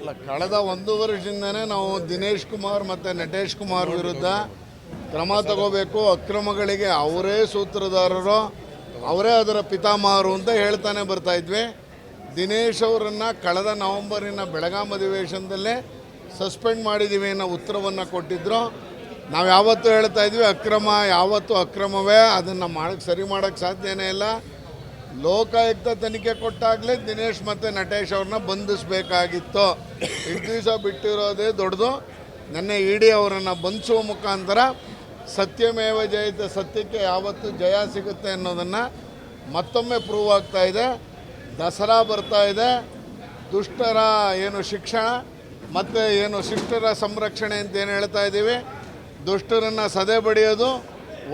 ಅಲ್ಲ ಕಳೆದ ಒಂದು ವರ್ಷದಿಂದನೇ ನಾವು ದಿನೇಶ್ ಕುಮಾರ್ ಮತ್ತು ನಟೇಶ್ ಕುಮಾರ್ ವಿರುದ್ಧ ಕ್ರಮ ತಗೋಬೇಕು. ಅಕ್ರಮಗಳಿಗೆ ಅವರೇ ಸೂತ್ರಧಾರರು. ಅವರೇ ಅದರ ಪಿತಾಮಹರು ಅಂತ ಹೇಳ್ತಾನೆ ಬರ್ತಾ ಇದ್ವಿ. ದಿನೇಶ್ ಅವರನ್ನು ಕಳೆದ ನವೆಂಬರಿನ ಬೆಳಗಾಂ ಅಧಿವೇಶನದಲ್ಲೇ ಸಸ್ಪೆಂಡ್ ಮಾಡಿದ್ದೀವಿ ಅನ್ನೋ ಉತ್ತರವನ್ನು ಕೊಟ್ಟಿದ್ದರು ನಾವು ಯಾವತ್ತೂ ಹೇಳ್ತಾ ಇದ್ವಿ, ಅಕ್ರಮ ಯಾವತ್ತೂ ಅಕ್ರಮವೇ, ಅದನ್ನು ಮಾಡಕ್ಕೆ ಸರಿ ಮಾಡೋಕ್ಕೆ ಸಾಧ್ಯನೇ ಇಲ್ಲ. ಲೋಕಾಯುಕ್ತ ತನಿಖೆ ಕೊಟ್ಟಾಗಲೇ ದಿನೇಶ್ ಮತ್ತು ನಟೇಶ್ ಅವ್ರನ್ನ ಬಂಧಿಸಬೇಕಾಗಿತ್ತು. ಇಷ್ಟು ದಿವಸ ಬಿಟ್ಟಿರೋದೇ ದೊಡ್ಡದು. ನೆನ್ನೆ ಡಿ ಅವರನ್ನು ಬಂಧಿಸುವ ಮುಖಾಂತರ ಸತ್ಯಮೇವ ಜಯಿತ ಸತ್ಯಕ್ಕೆ ಯಾವತ್ತು ಜಯ ಸಿಗುತ್ತೆ ಅನ್ನೋದನ್ನು ಮತ್ತೊಮ್ಮೆ ಪ್ರೂವ್ ಆಗ್ತಾ ಇದೆ. ದಸರಾ ಬರ್ತಾ ಇದೆ. ದುಷ್ಟರ ಏನು ಶಿಕ್ಷಣ ಮತ್ತು ಏನು ಶಿಷ್ಟರ ಸಂರಕ್ಷಣೆ ಅಂತ ಏನು ಹೇಳ್ತಾ ಇದ್ದೀವಿ? ದುಷ್ಟರನ್ನು ಸದೆ ಬಡಿಯೋದು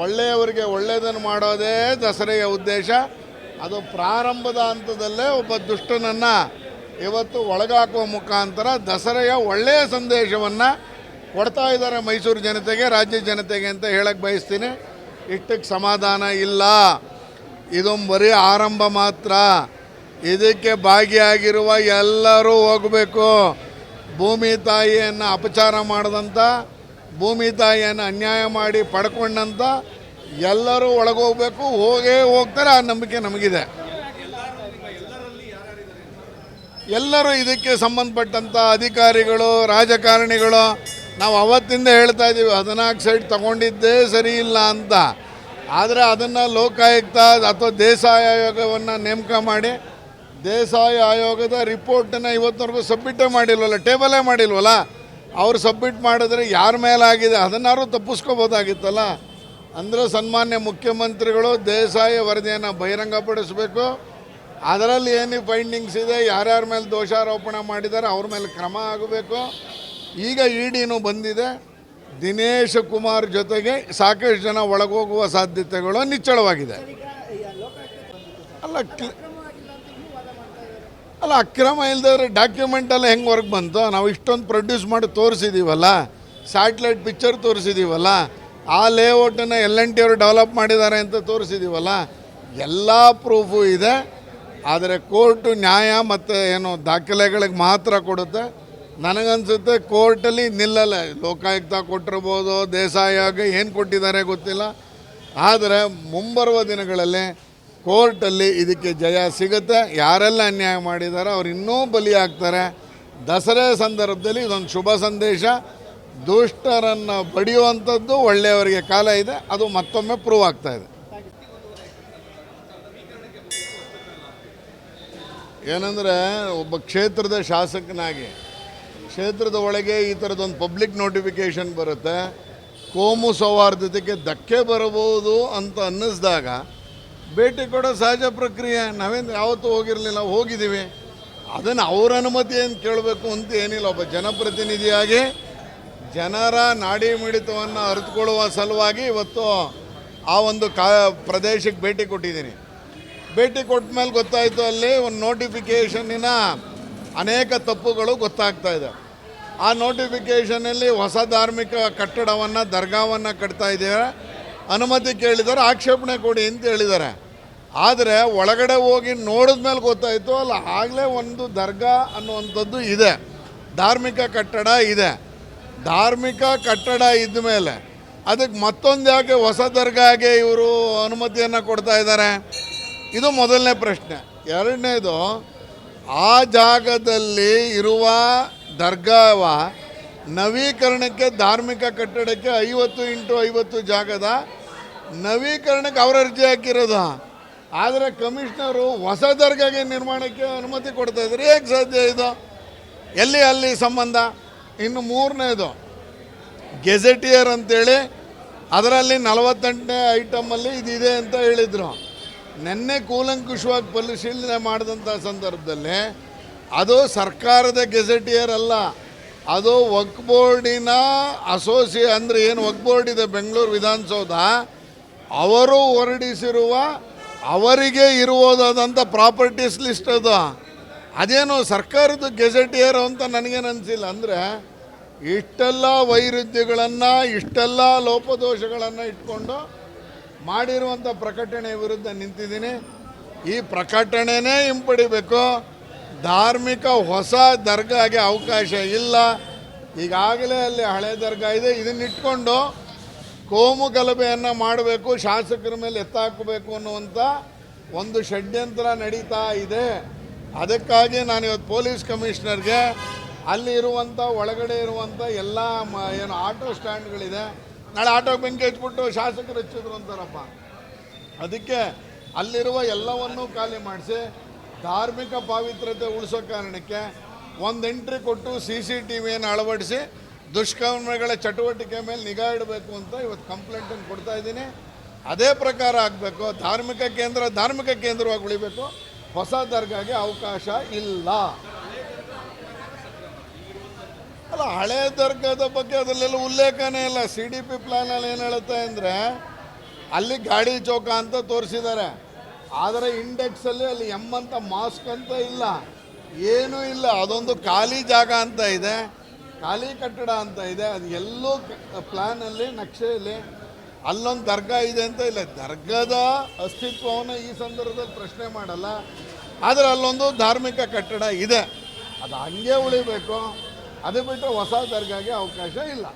ಒಳ್ಳೆಯವರಿಗೆ ಒಳ್ಳೆಯದನ್ನು ಮಾಡೋದೇ ದಸರೆಯ ಉದ್ದೇಶ. ಅದು ಪ್ರಾರಂಭದ ಹಂತದಲ್ಲೇ ಒಬ್ಬ ದುಷ್ಟನನ್ನು ಇವತ್ತು ಒಳಗಾಕುವ ಮುಖಾಂತರ ದಸರೆಯ ಒಳ್ಳೆಯ ಸಂದೇಶವನ್ನು ಕೊಡ್ತಾ ಇದ್ದಾರೆ ಮೈಸೂರು ಜನತೆಗೆ, ರಾಜ್ಯ ಜನತೆಗೆ ಅಂತ ಹೇಳಕ್ಕೆ ಬಯಸ್ತೀನಿ. ಇಷ್ಟಕ್ಕೆ ಸಮಾಧಾನ ಇಲ್ಲ. ಇದೊಂದು ಬರೀ ಆರಂಭ ಮಾತ್ರ. ಇದಕ್ಕೆ ಭಾಗಿಯಾಗಿರುವ ಎಲ್ಲರೂ ಹೋಗಬೇಕು. ಭೂಮಿ ತಾಯಿಯನ್ನು ಅಪಚಾರ ಮಾಡಿದಂಥ ಭೂಮಿ ತಾಯಿಯನ್ನು ಅನ್ಯಾಯ ಮಾಡಿ ಪಡ್ಕೊಂಡಂಥ ಎಲ್ಲರೂ ಒಳಗೋಗ್ಬೇಕು, ಹೋಗೇ ಹೋಗ್ತಾರೆ, ಆ ನಂಬಿಕೆ ನಮಗಿದೆ. ಎಲ್ಲರೂ ಇದಕ್ಕೆ ಸಂಬಂಧಪಟ್ಟಂಥ ಅಧಿಕಾರಿಗಳು, ರಾಜಕಾರಣಿಗಳು, ನಾವು ಅವತ್ತಿಂದ ಹೇಳ್ತಾ ಇದ್ದೀವಿ ಹದಿನಾಲ್ಕು ಸೈಟ್ ತಗೊಂಡಿದ್ದೇ ಸರಿ ಇಲ್ಲ ಅಂತ. ಆದರೆ ಅದನ್ನು ಲೋಕಾಯುಕ್ತ ಅಥವಾ ದೇಸಾಯ ಆಯೋಗವನ್ನು ನೇಮಕ ಮಾಡಿ, ದೇಸಾಯ ಆಯೋಗದ ರಿಪೋರ್ಟನ್ನು ಇವತ್ತಿನವರೆಗೂ ಸಬ್ಮಿಟೇ ಮಾಡಿಲ್ವಲ್ಲ, ಟೇಬಲೇ ಮಾಡಿಲ್ವಲ್ಲ, ಅವ್ರು ಸಬ್ಮಿಟ್ ಮಾಡಿದ್ರೆ ಯಾರ ಮೇಲಾಗಿದೆ ಅದನ್ನಾರು ತಪ್ಪಿಸ್ಕೋಬೋದಾಗಿತ್ತಲ್ಲ? ಅಂದರೆ ಸನ್ಮಾನ್ಯ ಮುಖ್ಯಮಂತ್ರಿಗಳು ದೇಸಾಯಿ ವರದಿಯನ್ನು ಬಹಿರಂಗಪಡಿಸಬೇಕು. ಅದರಲ್ಲಿ ಏನು ಫೈಂಡಿಂಗ್ಸ್ ಇದೆ, ಯಾರ್ಯಾರ ಮೇಲೆ ದೋಷಾರೋಪಣೆ ಮಾಡಿದ್ದಾರೆ ಅವ್ರ ಮೇಲೆ ಕ್ರಮ ಆಗಬೇಕು. ಈಗ ಇಡಿನೂ ಬಂದಿದೆ. ದಿನೇಶ್ ಕುಮಾರ್ ಜೊತೆಗೆ ಸಾಕಷ್ಟು ಜನ ಒಳಗೋಗುವ ಸಾಧ್ಯತೆಗಳು ನಿಚ್ಚಳವಾಗಿದೆ. ಅಲ್ಲ ಅಲ್ಲ, ಅಕ್ರಮ ಇಲ್ದವ್ರೆ ಡಾಕ್ಯುಮೆಂಟ್ ಎಲ್ಲ ಹೆಂಗೆ ಹೊರಗೆ ಬಂತು? ನಾವು ಇಷ್ಟೊಂದು ಪ್ರೊಡ್ಯೂಸ್ ಮಾಡಿ ತೋರಿಸಿದ್ದೀವಲ್ಲ ಸ್ಯಾಟ್ಲೈಟ್ ಪಿಕ್ಚರ್ ತೋರಿಸಿದ್ದೀವಲ್ಲ ಆ ಲೇಔಟನ್ನು ಎಲ್ ಎನ್ ಟಿ ಅವರು ಡೆವಲಪ್ ಮಾಡಿದ್ದಾರೆ ಅಂತ ತೋರಿಸಿದ್ದೀವಲ್ಲ ಎಲ್ಲ ಪ್ರೂಫು ಇದೆ. ಆದರೆ ಕೋರ್ಟು ನ್ಯಾಯ ಮತ್ತು ಏನು ದಾಖಲೆಗಳಿಗೆ ಮಾತ್ರ ಕೊಡುತ್ತೆ. ನನಗನ್ಸುತ್ತೆ ಕೋರ್ಟಲ್ಲಿ ನಿಲ್ಲಲ್ಲ. ಲೋಕಾಯುಕ್ತ ಕೊಟ್ಟಿರ್ಬೋದು ದೇಸಾಯಾಗ ಏನು ಕೊಟ್ಟಿದ್ದಾರೆ ಗೊತ್ತಿಲ್ಲ. ಆದರೆ ಮುಂಬರುವ ದಿನಗಳಲ್ಲಿ ಕೋರ್ಟಲ್ಲಿ ಇದಕ್ಕೆ ಜಯ ಸಿಗುತ್ತೆ. ಯಾರೆಲ್ಲ ಅನ್ಯಾಯ ಮಾಡಿದ್ದಾರೆ ಅವ್ರು ಇನ್ನೂ ಬಲಿಯಾಗ್ತಾರೆ. ದಸರೆ ಸಂದರ್ಭದಲ್ಲಿ ಇದೊಂದು ಶುಭ ಸಂದೇಶ. ದುಷ್ಟರನ್ನು ಬಡಿಯುವಂಥದ್ದು ಒಳ್ಳೆಯವರಿಗೆ ಕಾಲ ಇದೆ, ಅದು ಮತ್ತೊಮ್ಮೆ ಪ್ರೂವ್ ಆಗ್ತಾ ಇದೆ. ಏನಂದರೆ ಒಬ್ಬ ಕ್ಷೇತ್ರದ ಶಾಸಕನಾಗಿ, ಕ್ಷೇತ್ರದ ಒಳಗೆ ಈ ಥರದೊಂದು ಪಬ್ಲಿಕ್ ನೋಟಿಫಿಕೇಷನ್ ಬರುತ್ತೆ, ಕೋಮು ಸೌಹಾರ್ದತೆಗೆ ಧಕ್ಕೆ ಬರಬಹುದು ಅಂತ ಅನ್ನಿಸ್ದಾಗ, ಭೇಟಿ ಕೊಡೋ ಸಹಜ ಪ್ರಕ್ರಿಯೆ, ನಾವೇನು ಯಾವತ್ತೂ ಹೋಗಿರಲಿಲ್ಲ ಹೋಗಿದ್ದೀವಿ. ಅದನ್ನು ಅವರ ಅನುಮತಿ ಏನು ಕೇಳಬೇಕು ಅಂತ ಏನಿಲ್ಲ, ಒಬ್ಬ ಜನಪ್ರತಿನಿಧಿಯಾಗಿ ಜನರ ನಾಡಿ ಮಿಡಿತವನ್ನು ಅರಿತುಕೊಳ್ಳುವ ಸಲುವಾಗಿ ಇವತ್ತು ಆ ಒಂದು ಕಾ ಪ್ರದೇಶಕ್ಕೆ ಭೇಟಿ ಕೊಟ್ಟಿದ್ದೀನಿ. ಭೇಟಿ ಕೊಟ್ಟ ಮೇಲೆ ಗೊತ್ತಾಯಿತು ಅಲ್ಲಿ ಒಂದು ನೋಟಿಫಿಕೇಷನ್ನಿನ ಅನೇಕ ತಪ್ಪುಗಳು ಗೊತ್ತಾಗ್ತಾ ಇದೆ. ಆ ನೋಟಿಫಿಕೇಷನಲ್ಲಿ ಹೊಸ ಧಾರ್ಮಿಕ ಕಟ್ಟಡವನ್ನು, ದರ್ಗಾವನ್ನು ಕಟ್ತಾ ಇದ್ದೇವೆ ಅನುಮತಿ ಕೇಳಿದ್ದಾರೆ ಆಕ್ಷೇಪಣೆ ಕೊಡಿ ಅಂತ ಹೇಳಿದ್ದಾರೆ ಆದರೆ ಒಳಗಡೆ ಹೋಗಿ ನೋಡಿದ ಮೇಲೆ ಗೊತ್ತಾಯಿತು, ಅಲ್ಲ ಆಗಲೇ ಒಂದು ದರ್ಗಾ ಅನ್ನುವಂಥದ್ದು ಇದೆ. ಧಾರ್ಮಿಕ ಕಟ್ಟಡ ಇದೆ. ಧಾರ್ಮಿಕ ಕಟ್ಟಡ ಇದ್ದ ಮೇಲೆ ಅದಕ್ಕೆ ಮತ್ತೊಂದು ಯಾಕೆ ಹೊಸ ದರ್ಗಾಗೆ ಇವರು ಅನುಮತಿಯನ್ನು ಕೊಡ್ತಾ ಇದ್ದಾರೆ? ಇದು ಮೊದಲನೇ ಪ್ರಶ್ನೆ. ಎರಡನೇದು, ಆ ಜಾಗದಲ್ಲಿ ಇರುವ ದರ್ಗಾವ ನವೀಕರಣಕ್ಕೆ, ಧಾರ್ಮಿಕ ಕಟ್ಟಡಕ್ಕೆ ಐವತ್ತು ಇಂಟು ಐವತ್ತು ಜಾಗದ ನವೀಕರಣಕ್ಕೆ ಅವ್ರ ಅರ್ಜಿ ಹಾಕಿರೋದು. ಆದರೆ ಕಮಿಷನರು ಹೊಸ ದರ್ಗಾಗೆ ನಿರ್ಮಾಣಕ್ಕೆ ಅನುಮತಿ ಕೊಡ್ತಾ ಇದ್ದಾರೆ. ಹೇಗೆ ಸಾಧ್ಯ ಇದು? ಎಲ್ಲಿ ಅಲ್ಲಿ ಸಂಬಂಧ? ಇನ್ನು ಮೂರನೇದು, ಗೆಜೆಟಿಯರ್ ಅಂತೇಳಿ ಅದರಲ್ಲಿ ನಲವತ್ತೆಂಟನೇ ಐಟಮಲ್ಲಿ ಇದಿದೆ ಅಂತ ಹೇಳಿದರು. ನಿನ್ನೆ ಕೂಲಂಕುಷವಾಗಿ ಪರಿಶೀಲನೆ ಮಾಡಿದಂಥ ಸಂದರ್ಭದಲ್ಲಿ ಅದು ಸರ್ಕಾರದ ಗೆಜೆಟಿಯರ್ ಅಲ್ಲ, ಅದು ವಕ್ ಬೋರ್ಡಿನ ಅಸೋಸಿಯೇ ಅಂದರೆ ಏನು ವಕ್ ಬೋರ್ಡ್ ಇದೆ ಬೆಂಗಳೂರು ವಿಧಾನಸೌಧ, ಅವರು ಹೊರಡಿಸಿರುವ ಅವರಿಗೆ ಇರುವುದಾದಂಥ ಪ್ರಾಪರ್ಟೀಸ್ ಲಿಸ್ಟ್ ಅದು. ಅದೇನು ಸರ್ಕಾರದ ಗೆಜೆಟಿಯರ್ ಅಂತ ನನಗೇನು ಅನಿಸಿಲ್ಲ. ಅಂದರೆ ಇಷ್ಟೆಲ್ಲ ವೈರುಧ್ಯಗಳನ್ನು, ಇಷ್ಟೆಲ್ಲ ಲೋಪದೋಷಗಳನ್ನು ಇಟ್ಕೊಂಡು ಮಾಡಿರುವಂಥ ಪ್ರಕಟಣೆ ವಿರುದ್ಧ ನಿಂತಿದ್ದೀನಿ. ಈ ಪ್ರಕಟಣೆನೇ ಹಿಂಪಡಿಬೇಕು. ಧಾರ್ಮಿಕ ಹೊಸ ದರ್ಗಾಗೆ ಅವಕಾಶ ಇಲ್ಲ. ಈಗಾಗಲೇ ಅಲ್ಲಿ ಹಳೆ ದರ್ಗಾ ಇದೆ. ಇದನ್ನಿಟ್ಕೊಂಡು ಕೋಮು ಗಲಭೆಯನ್ನು ಮಾಡಬೇಕು, ಶಾಸಕರ ಮೇಲೆ ಎತ್ತಾಕಬೇಕು ಅನ್ನುವಂಥ ಒಂದು ಷಡ್ಯಂತ್ರ ನಡೀತಾ ಇದೆ. ಅದಕ್ಕಾಗಿ ನಾನು ಇವತ್ತು ಪೊಲೀಸ್ ಕಮಿಷನರ್ಗೆ ಅಲ್ಲಿ ಇರುವಂಥ, ಒಳಗಡೆ ಇರುವಂಥ ಎಲ್ಲ ಮ, ಏನು ಆಟೋ ಸ್ಟ್ಯಾಂಡ್ಗಳಿದೆ. ನಾಳೆ ಆಟೋ ಬೆಂಕಿ ಹಚ್ಬಿಟ್ಟು ಶಾಸಕರು ಹಚ್ಚಿದ್ರು ಅಂತಾರಪ್ಪ. ಅದಕ್ಕೆ ಅಲ್ಲಿರುವ ಎಲ್ಲವನ್ನೂ ಖಾಲಿ ಮಾಡಿಸಿ ಧಾರ್ಮಿಕ ಪಾವಿತ್ರತೆ ಉಳಿಸೋ ಕಾರಣಕ್ಕೆ ಒಂದು ಎಂಟ್ರಿ ಕೊಟ್ಟು ಸಿ ಸಿ ಟಿ ವಿಯನ್ನು ಅಳವಡಿಸಿ ದುಷ್ಕರ್ಮಗಳ ಚಟುವಟಿಕೆ ಮೇಲೆ ನಿಗಾ ಇಡಬೇಕು ಅಂತ ಇವತ್ತು ಕಂಪ್ಲೇಂಟನ್ನು ಕೊಡ್ತಾ ಇದ್ದೀನಿ. ಅದೇ ಪ್ರಕಾರ ಆಗಬೇಕು. ಧಾರ್ಮಿಕ ಕೇಂದ್ರ ಧಾರ್ಮಿಕ ಕೇಂದ್ರವಾಗಿ ಉಳಿಬೇಕು. ಹೊಸ ದರ್ಗಾಗೆ ಅವಕಾಶ ಇಲ್ಲ. ಅಲ್ಲ, ಹಳೆ ದರ್ಗಾದ ಬಗ್ಗೆ ಅದರಲ್ಲೆಲ್ಲ ಉಲ್ಲೇಖನೇ ಇಲ್ಲ. ಸಿ ಡಿ ಪಿ ಪ್ಲಾನಲ್ಲಿ ಏನು ಹೇಳುತ್ತೆ ಅಂದರೆ, ಅಲ್ಲಿ ಗಾಡಿ ಚೌಕ ಅಂತ ತೋರಿಸಿದ್ದಾರೆ. ಆದರೆ ಇಂಡೆಕ್ಸಲ್ಲಿ ಅಲ್ಲಿ ಎಂ ಅಂತ ಮಾಸ್ಕ್ ಅಂತ ಇಲ್ಲ. ಏನೂ ಇಲ್ಲ. ಅದೊಂದು ಖಾಲಿ ಜಾಗ ಅಂತ ಇದೆ. ಖಾಲಿ ಕಟ್ಟಡ ಅಂತ ಇದೆ. ಅದು ಎಲ್ಲೋ ಪ್ಲ್ಯಾನಲ್ಲಿ ನಕ್ಷೆಯಲ್ಲಿ ಅಲ್ಲೊಂದು ದರ್ಗಾ ಇದೆ ಅಂತ ಇಲ್ಲ, ದರ್ಗಾದ ಅಸ್ತಿತ್ವವನ್ನು ಈ ಸಂದರ್ಭದಲ್ಲಿ ಪ್ರಶ್ನೆ ಮಾಡಲ್ಲ. ಆದರೆ ಅಲ್ಲೊಂದು ಧಾರ್ಮಿಕ ಕಟ್ಟಡ ಇದೆ. ಅದು ಹಂಗೆ ಉಳಿಬೇಕು. ಅದು ಬಿಟ್ಟು ಹೊಸ ದರ್ಗಾಗೆ ಅವಕಾಶ ಇಲ್ಲ.